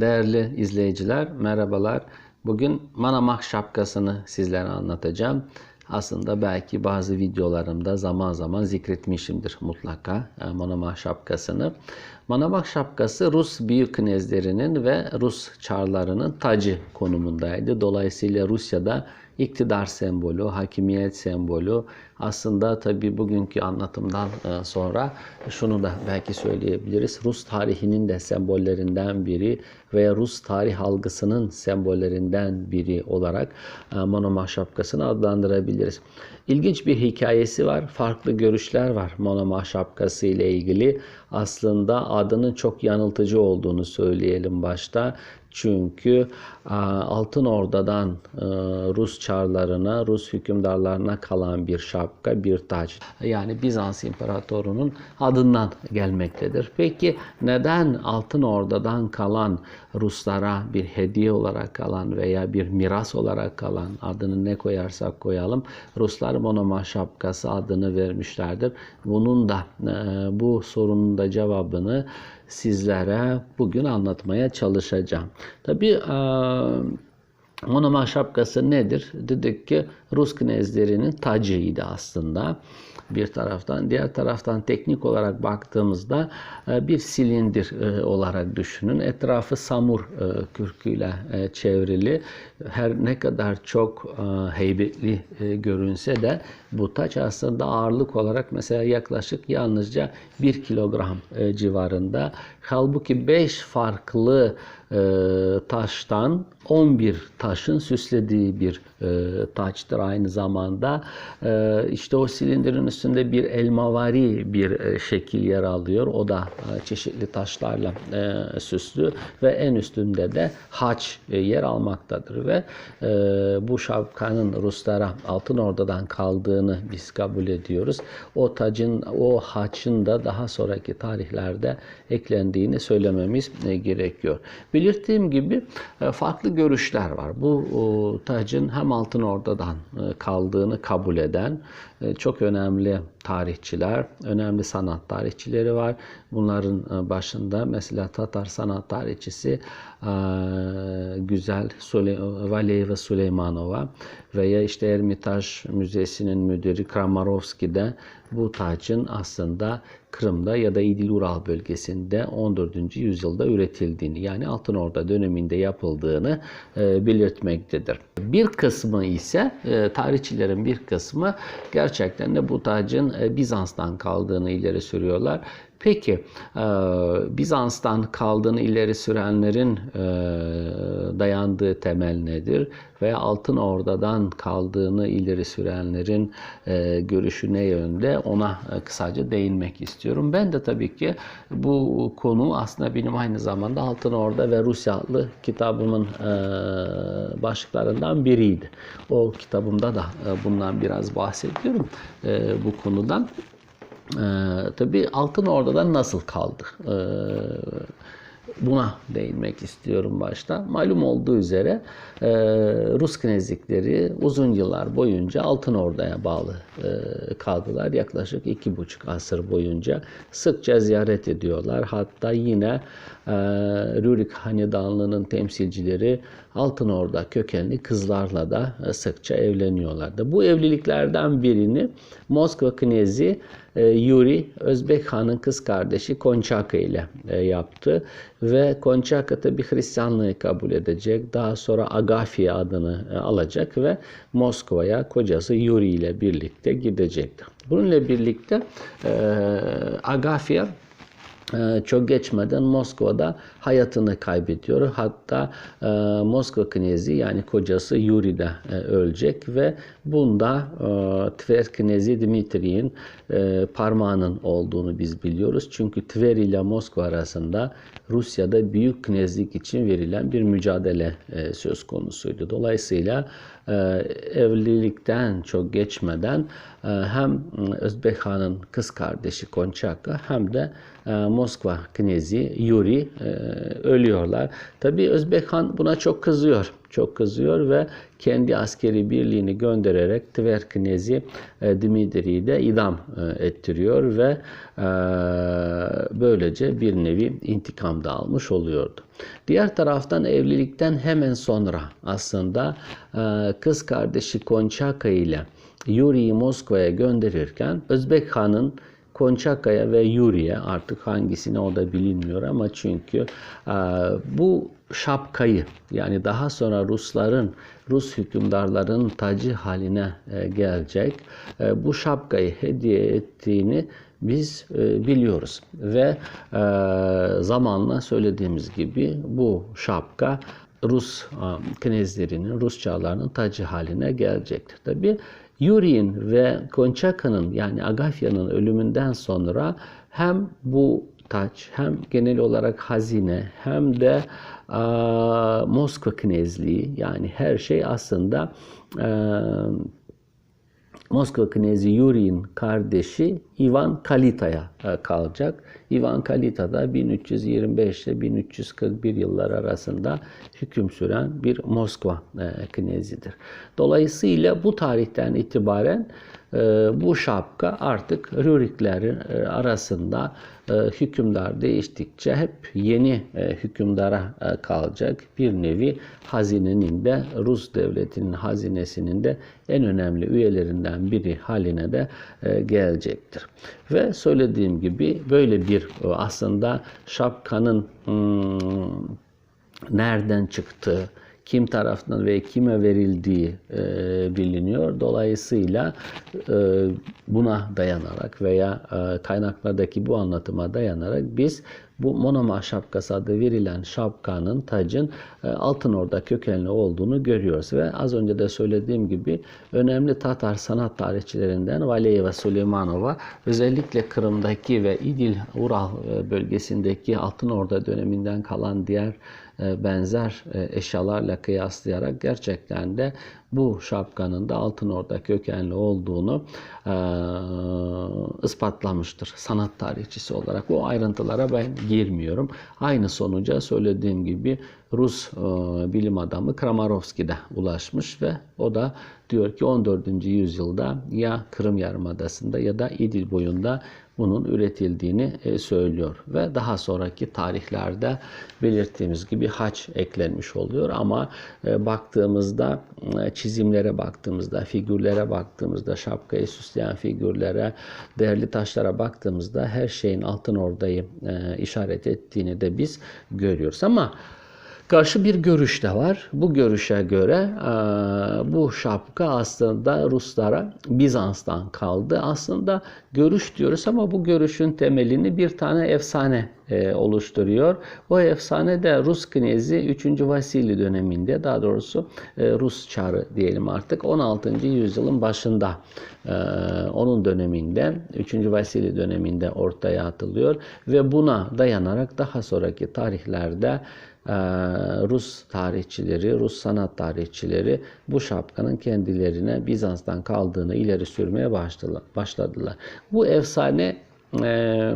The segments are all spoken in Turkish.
Değerli izleyiciler, merhabalar. Bugün Manamah şapkasını sizlere anlatacağım. Aslında belki bazı videolarımda zaman zaman zikretmişimdir mutlaka e, Manamah şapkasını. Manamah şapkası Rus büyük knezlerinin ve Rus çarlarının tacı konumundaydı. Dolayısıyla Rusya'da iktidar sembolü, hakimiyet sembolü. Aslında tabii bugünkü anlatımdan e, sonra şunu da belki söyleyebiliriz. Rus tarihinin de sembollerinden biri veya Rus tarih algısının sembollerinden biri olarak e, Monomah şapkasını adlandırabiliriz. İlginç bir hikayesi var. Farklı görüşler var Monomah şapkası ile ilgili. Aslında adının çok yanıltıcı olduğunu söyleyelim başta. Çünkü Altın Orda'dan Rus çarlarına, Rus hükümdarlarına kalan bir şapka, bir taç. Yani Bizans İmparatorunun adından gelmektedir. Peki neden Altın Orda'dan kalan Ruslara bir hediye olarak kalan veya bir miras olarak kalan adını ne koyarsak koyalım Ruslar Monomah şapkası adını vermişlerdir. Bunun da bu sorunun da cevabını sizlere bugün anlatmaya çalışacağım. Tabii Monomah şapkası nedir? Dedik ki Rus knezlerinin tacıydı aslında bir taraftan. Diğer taraftan teknik olarak baktığımızda bir silindir olarak düşünün. Etrafı samur kürküyle çevrili. Her ne kadar çok heybetli görünse de bu taç aslında ağırlık olarak mesela yaklaşık yalnızca 1 kilogram civarında. Halbuki 5 farklı taştan 11 taşın süslediği bir taçtır aynı zamanda. işte o silindirin üstünde bir elmavari bir şekil yer alıyor. O da çeşitli taşlarla süslü ve en üstünde de haç yer almaktadır ve bu şapkanın Ruslara Altın Orda'dan kaldığını biz kabul ediyoruz. O tacın, o haçın da daha sonraki tarihlerde eklendiğini söylememiz gerekiyor. Belirttiğim gibi farklı görüşler var. Bu tacın hem Altın Orda'dan kaldığını kabul eden çok önemli tarihçiler, önemli sanat tarihçileri var. Bunların başında mesela Tatar sanat tarihçisi güzel Valeyeva Süleymanova veya işte Ermitaj Müzesi'nin müdürü Kramarovski de bu tacın aslında Kırım'da ya da İdil Ural bölgesinde 14. yüzyılda üretildiğini yani Altın Orda döneminde yapıldığını e, belirtmektedir. Bir kısmı ise e, tarihçilerin bir kısmı gerçekten de bu tacın e, Bizans'tan kaldığını ileri sürüyorlar. Peki Bizans'tan kaldığını ileri sürenlerin dayandığı temel nedir? Ve Altın Orda'dan kaldığını ileri sürenlerin görüşü ne yönde? Ona kısaca değinmek istiyorum. Ben de tabii ki bu konu aslında benim aynı zamanda Altın Orda ve Rusya adlı kitabımın başlıklarından biriydi. O kitabımda da bundan biraz bahsediyorum bu konudan. Ee, tabii Altın Orda'dan nasıl kaldı? Ee, buna değinmek istiyorum başta. Malum olduğu üzere e, Rus knezlikleri uzun yıllar boyunca Altın Orda'ya bağlı e, kaldılar. Yaklaşık iki buçuk asır boyunca sıkça ziyaret ediyorlar. Hatta yine e, Rurik Hanedanlığı'nın temsilcileri Altın Orda kökenli kızlarla da e, sıkça evleniyorlardı. Bu evliliklerden birini Moskva Knezi Yuri Özbek Han'ın kız kardeşi Konçaka ile e, yaptı ve Konçaka tabi Hristiyanlığı kabul edecek. Daha sonra Agafya adını alacak ve Moskova'ya kocası Yuri ile birlikte gidecekti. Bununla birlikte Agafya çok geçmeden Moskova'da hayatını kaybediyor. Hatta e, Moskova knezi yani kocası Yuri de e, ölecek ve bunda e, Tver knezi Dimitri'nin parmağının olduğunu biz biliyoruz. Çünkü Tver ile Moskova arasında Rusya'da büyük knezlik için verilen bir mücadele söz konusuydu. Dolayısıyla evlilikten çok geçmeden hem Özbek Han'ın kız kardeşi Konçaka hem de Moskva knezi Yuri ölüyorlar. Tabi Özbek Han buna çok kızıyor. Çok kızıyor ve kendi askeri birliğini göndererek Tver Knezi e, Dimitri'yi de idam e, ettiriyor ve e, böylece bir nevi intikam da almış oluyordu. Diğer taraftan evlilikten hemen sonra aslında e, kız kardeşi Konçaka ile Yuri'yi Moskova'ya gönderirken Özbek Han'ın Konçaka'ya ve Yuri'ye artık hangisine o da bilinmiyor ama çünkü e, bu şapkayı yani daha sonra Rusların Rus hükümdarların tacı haline e, gelecek e, bu şapkayı hediye ettiğini biz biliyoruz ve zamanla söylediğimiz gibi bu şapka Rus knezlerinin, Rus çağlarının tacı haline gelecektir. Tabi Yuri'nin ve Konçaka'nın yani Agafya'nın ölümünden sonra hem bu taç hem genel olarak hazine hem de e, Moskva knezliği yani her şey aslında e, Moskova Knezi Yuri'nin kardeşi Ivan Kalita'ya e, kalacak. Ivan Kalita da 1325 ile 1341 yıllar arasında hüküm süren bir Moskva e, knezidir. Dolayısıyla bu tarihten itibaren bu şapka artık Rüriklerin arasında hükümdar değiştikçe hep yeni hükümdara kalacak bir nevi hazinenin de Rus devletinin hazinesinin de en önemli üyelerinden biri haline de gelecektir. Ve söylediğim gibi böyle bir aslında şapkanın hmm, nereden çıktığı, kim tarafından ve kime verildiği e, biliniyor. Dolayısıyla e, buna dayanarak veya e, kaynaklardaki bu anlatıma dayanarak biz bu Monoma şapkası adı verilen şapkanın tacın e, Altın Orda kökenli olduğunu görüyoruz. Ve az önce de söylediğim gibi önemli Tatar sanat tarihçilerinden Valeyeva Süleymanova özellikle Kırım'daki ve İdil Ural e, bölgesindeki Altın Orda döneminden kalan diğer e, benzer eşyalarla kıyaslayarak gerçekten de bu şapkanın da Altın Orda kökenli olduğunu ispatlamıştır sanat tarihçisi olarak. O ayrıntılara ben girmiyorum. Aynı sonuca söylediğim gibi Rus e, bilim adamı Kramarovski de ulaşmış ve o da diyor ki 14. yüzyılda ya Kırım Yarımadası'nda ya da İdil boyunda bunun üretildiğini e, söylüyor. Ve daha sonraki tarihlerde belirttiğimiz gibi haç eklenmiş oluyor. Ama e, baktığımızda e, çizimlere baktığımızda figürlere baktığımızda şapkayı süsleyen figürlere değerli taşlara baktığımızda her şeyin altın ordayı işaret ettiğini de biz görüyoruz. Ama Karşı bir görüş de var. Bu görüşe göre e, bu şapka aslında Ruslara Bizans'tan kaldı. Aslında görüş diyoruz ama bu görüşün temelini bir tane efsane e, oluşturuyor. O efsane de Rus knezi 3. Vasili döneminde daha doğrusu e, Rus çarı diyelim artık 16. yüzyılın başında onun döneminde 3. Vasili döneminde ortaya atılıyor ve buna dayanarak daha sonraki tarihlerde Rus tarihçileri, Rus sanat tarihçileri bu şapkanın kendilerine Bizans'tan kaldığını ileri sürmeye başladılar. Bu efsane e,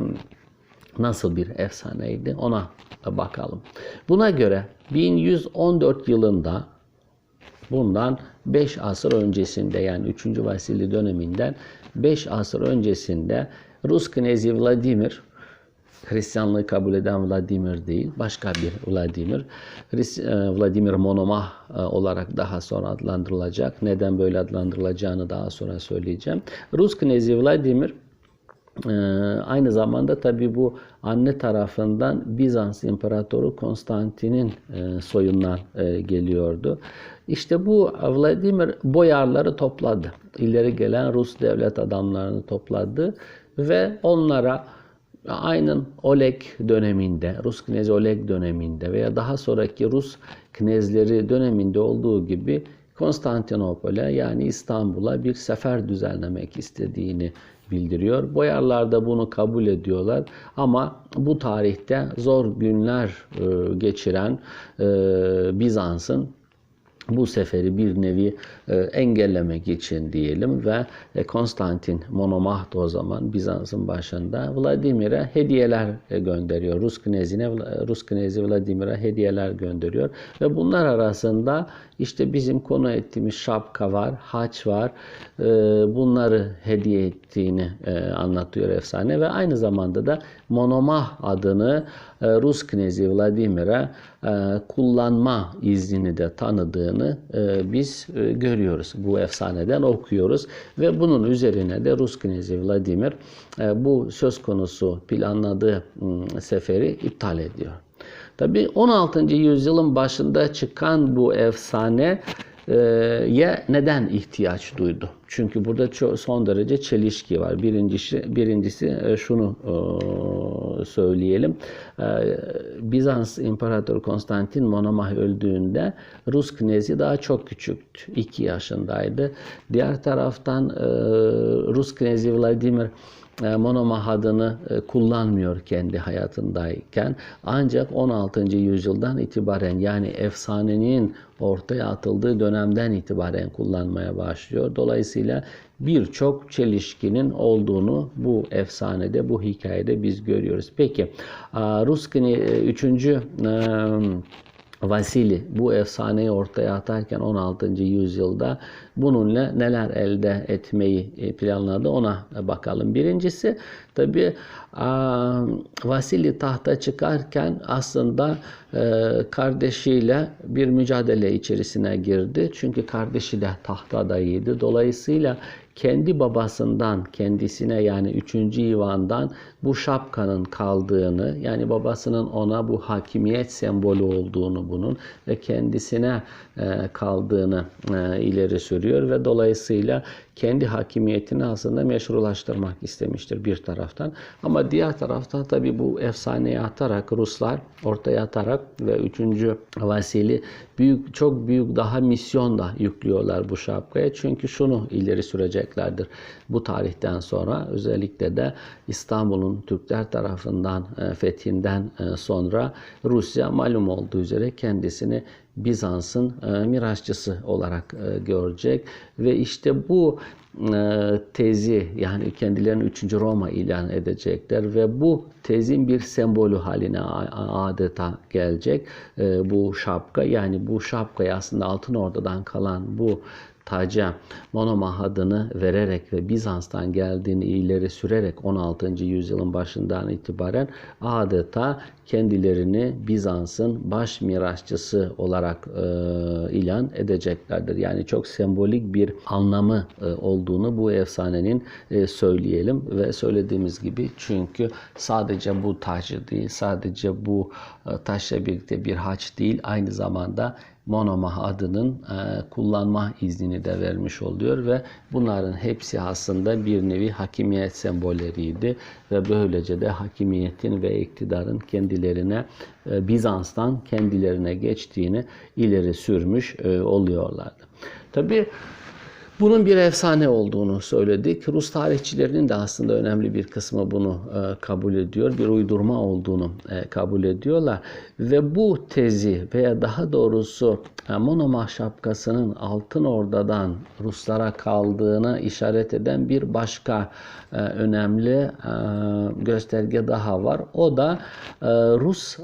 nasıl bir efsaneydi ona bakalım. Buna göre 1114 yılında bundan 5 asır öncesinde yani 3. Vasili döneminden 5 asır öncesinde Rus knezi Vladimir Hristiyanlığı kabul eden Vladimir değil, başka bir Vladimir. E, Vladimir Monomah e, olarak daha sonra adlandırılacak. Neden böyle adlandırılacağını daha sonra söyleyeceğim. Rus knezi Vladimir e, aynı zamanda tabi bu anne tarafından Bizans İmparatoru Konstantin'in soyundan geliyordu. İşte bu Vladimir boyarları topladı. İleri gelen Rus devlet adamlarını topladı ve onlara aynen Oleg döneminde, Rus knezi Oleg döneminde veya daha sonraki Rus knezleri döneminde olduğu gibi Konstantinopol'e yani İstanbul'a bir sefer düzenlemek istediğini bildiriyor. Boyarlar da bunu kabul ediyorlar ama bu tarihte zor günler e, geçiren e, Bizans'ın bu seferi bir nevi e, engellemek için diyelim ve e, Konstantin Monomahd o zaman Bizans'ın başında Vladimir'e hediyeler e, gönderiyor. Rus knezine Rus knezi Vladimir'e hediyeler gönderiyor ve bunlar arasında işte bizim konu ettiğimiz şapka var, haç var. Bunları hediye ettiğini anlatıyor efsane ve aynı zamanda da Monomah adını Rus knezi Vladimir'e e, kullanma iznini de tanıdığını e, biz e, görüyoruz. Bu efsaneden okuyoruz ve bunun üzerine de Rus knezi Vladimir e, bu söz konusu planladığı seferi iptal ediyor. Tabi 16. yüzyılın başında çıkan bu efsane e, ye neden ihtiyaç duydu? Çünkü burada çok, son derece çelişki var. Birincisi, birincisi e, şunu e, söyleyelim. E, Bizans İmparatoru Konstantin Monomah öldüğünde Rus knezi daha çok küçüktü. 2 yaşındaydı. Diğer taraftan Rus knezi Vladimir e, Monomah adını e, kullanmıyor kendi hayatındayken. Ancak 16. yüzyıldan itibaren yani efsanenin ortaya atıldığı dönemden itibaren kullanmaya başlıyor. Dolayısıyla birçok çelişkinin olduğunu bu efsanede, bu hikayede biz görüyoruz. Peki Ruskini 3. Vasili bu efsaneyi ortaya atarken 16. yüzyılda bununla neler elde etmeyi planladı ona bakalım. Birincisi tabi Vasili tahta çıkarken aslında kardeşiyle bir mücadele içerisine girdi. Çünkü kardeşi de tahtadaydı. Dolayısıyla kendi babasından kendisine yani 3. Ivan'dan bu şapkanın kaldığını yani babasının ona bu hakimiyet sembolü olduğunu bunun ve kendisine kaldığını ileri sürüyor ve dolayısıyla kendi hakimiyetini aslında meşrulaştırmak istemiştir bir taraftan. Ama diğer taraftan tabi bu efsaneye atarak Ruslar ortaya atarak ve 3. Vasili büyük çok büyük daha misyon da yüklüyorlar bu şapkaya. Çünkü şunu ileri süreceklerdir. Bu tarihten sonra özellikle de İstanbul'un Türkler tarafından fethinden sonra Rusya malum olduğu üzere kendisini Bizans'ın e, mirasçısı olarak e, görecek ve işte bu e, tezi yani kendilerini 3. Roma ilan edecekler ve bu tezin bir sembolü haline adeta gelecek bu şapka yani bu şapkayı aslında Altın Ordu'dan kalan bu taca Monomah adını vererek ve Bizans'tan geldiğini ileri sürerek 16. yüzyılın başından itibaren adeta kendilerini Bizans'ın baş mirasçısı olarak e, ilan edeceklerdir. Yani çok sembolik bir anlamı e, olduğunu bu efsanenin e, söyleyelim ve söylediğimiz gibi çünkü sadece bu tacı değil, sadece bu e, taşla birlikte bir haç değil, aynı zamanda Monomah adının e, kullanma iznini de vermiş oluyor ve bunların hepsi aslında bir nevi hakimiyet sembolleriydi ve böylece de hakimiyetin ve iktidarın kendilerine e, Bizans'tan kendilerine geçtiğini ileri sürmüş e, oluyorlardı. Tabi bunun bir efsane olduğunu söyledik. Rus tarihçilerinin de aslında önemli bir kısmı bunu e, kabul ediyor. Bir uydurma olduğunu e, kabul ediyorlar. Ve bu tezi veya daha doğrusu Monomah şapkasının Altın Orda'dan Ruslara kaldığına işaret eden bir başka e, önemli e, gösterge daha var. O da e, Rus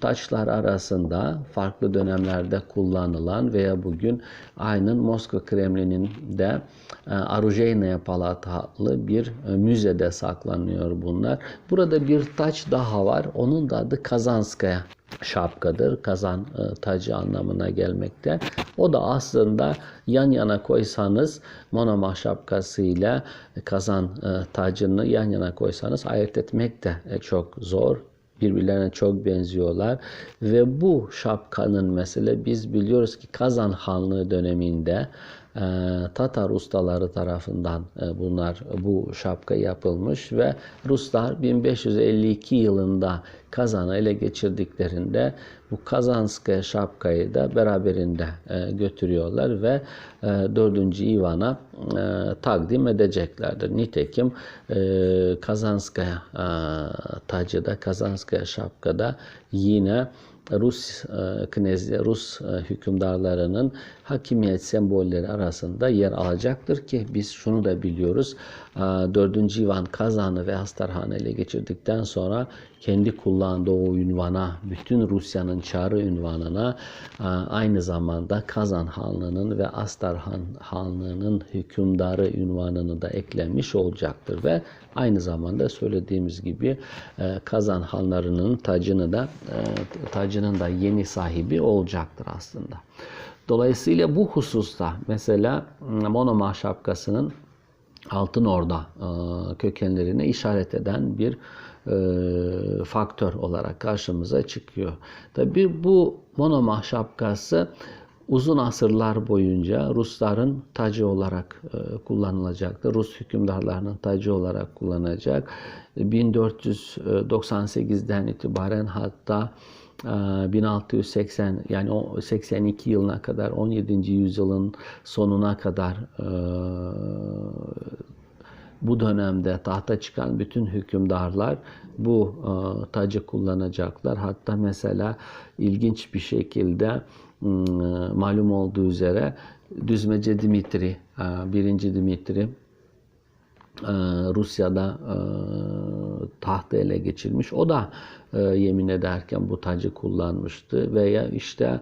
taçlar arasında farklı dönemlerde kullanılan veya bugün aynen Moskova Kremlin'inde e, Arujeynaye Palatlı bir müzede saklanıyor bunlar. Burada bir taç daha var. Onun da adı Kazanskaya şapkadır. Kazan e, tacı anlamına gelmekte. O da aslında yan yana koysanız Monomah şapkası kazan e, tacını yan yana koysanız ayırt etmek de e, çok zor birbirlerine çok benziyorlar ve bu şapkanın mesela biz biliyoruz ki Kazan Hanlığı döneminde Tatar ustaları tarafından e, bunlar bu şapka yapılmış ve Ruslar 1552 yılında Kazan'ı ele geçirdiklerinde bu Kazanskaya şapkayı da beraberinde e, götürüyorlar ve 4. Ivan'a takdim edeceklerdir. Nitekim Kazanskaya tacı da Kazanskaya şapkada yine Rus e, knezli, Rus e, hükümdarlarının hakimiyet sembolleri arasında yer alacaktır ki biz şunu da biliyoruz. E, 4. Ivan Kazan'ı ve Hastarhan'ı ele geçirdikten sonra kendi kullandığı o ünvana, bütün Rusya'nın çarı ünvanına aynı zamanda Kazan Hanlığı'nın ve Astarhan Hanlığı'nın hükümdarı ünvanını da eklenmiş olacaktır ve aynı zamanda söylediğimiz gibi e, Kazan Hanlarının tacını da e, tacının da yeni sahibi olacaktır aslında. Dolayısıyla bu hususta mesela Monomah şapkasının Altın Orda e, kökenlerine işaret eden bir faktör olarak karşımıza çıkıyor. Tabi bu Monomah şapkası uzun asırlar boyunca Rusların tacı olarak e, kullanılacaktı. Rus hükümdarlarının tacı olarak kullanacak. 1498'den itibaren hatta 1680 yani 82 yılına kadar 17. yüzyılın sonuna kadar bu dönemde tahta çıkan bütün hükümdarlar bu tacı kullanacaklar. Hatta mesela ilginç bir şekilde malum olduğu üzere Düzmece Dimitri, birinci Dimitri Rusya'da tahtı ele geçirmiş. O da yemin ederken bu tacı kullanmıştı. Veya işte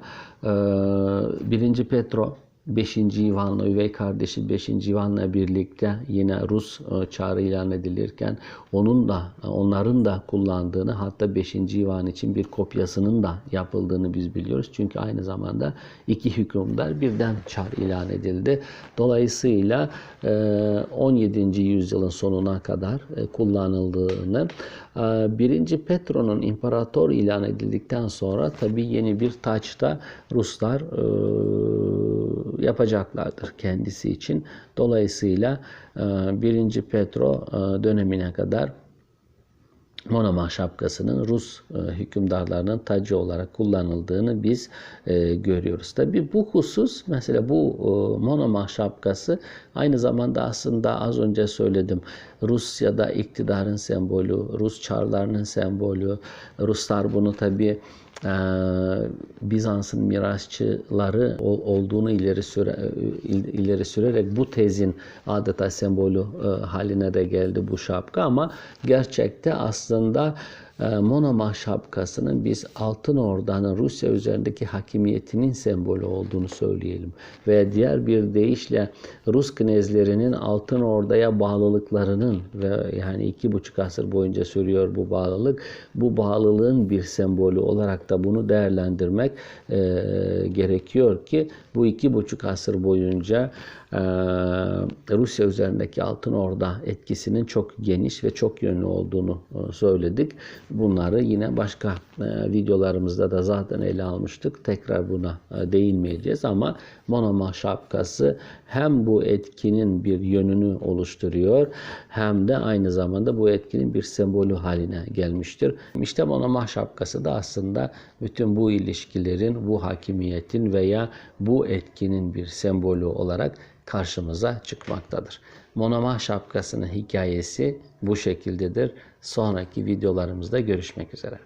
birinci Petro 5. Ivan'la üvey kardeşi 5. Ivan'la birlikte yine Rus çağrı ilan edilirken onun da onların da kullandığını hatta 5. Ivan için bir kopyasının da yapıldığını biz biliyoruz. Çünkü aynı zamanda iki hükümdar birden çağrı ilan edildi. Dolayısıyla 17. yüzyılın sonuna kadar kullanıldığını 1. Petro'nun imparator ilan edildikten sonra tabi yeni bir taçta Ruslar yapacaklardır kendisi için. Dolayısıyla 1. Petro dönemine kadar Monomah şapkasının Rus e, hükümdarlarının tacı olarak kullanıldığını biz e, görüyoruz. Tabi bu husus mesela bu e, Monomah şapkası aynı zamanda aslında az önce söyledim Rusya'da iktidarın sembolü, Rus çarlarının sembolü. Ruslar bunu tabi e, Bizans'ın mirasçıları olduğunu ileri süre, ileri sürerek bu tezin adeta sembolü e, haline de geldi bu şapka. Ama gerçekte aslında e, Monomah şapkasının biz Altın Orda'nın Rusya üzerindeki hakimiyetinin sembolü olduğunu söyleyelim. Veya diğer bir deyişle Rus knezlerinin Altın Orda'ya bağlılıklarının ve yani iki buçuk asır boyunca sürüyor bu bağlılık. Bu bağlılığın bir sembolü olarak da bunu değerlendirmek e, gerekiyor ki bu iki buçuk asır boyunca Rusya üzerindeki Altın Orda etkisinin çok geniş ve çok yönlü olduğunu e, söyledik. Bunları yine başka e, videolarımızda da zaten ele almıştık. Tekrar buna e, değinmeyeceğiz ama Monoma şapkası hem bu etkinin bir yönünü oluşturuyor hem de aynı zamanda bu etkinin bir sembolü haline gelmiştir. İşte Monoma şapkası da aslında bütün bu ilişkilerin, bu hakimiyetin veya bu etkinin bir sembolü olarak karşımıza çıkmaktadır. Monoma şapkasının hikayesi bu şekildedir. Sonraki videolarımızda görüşmek üzere.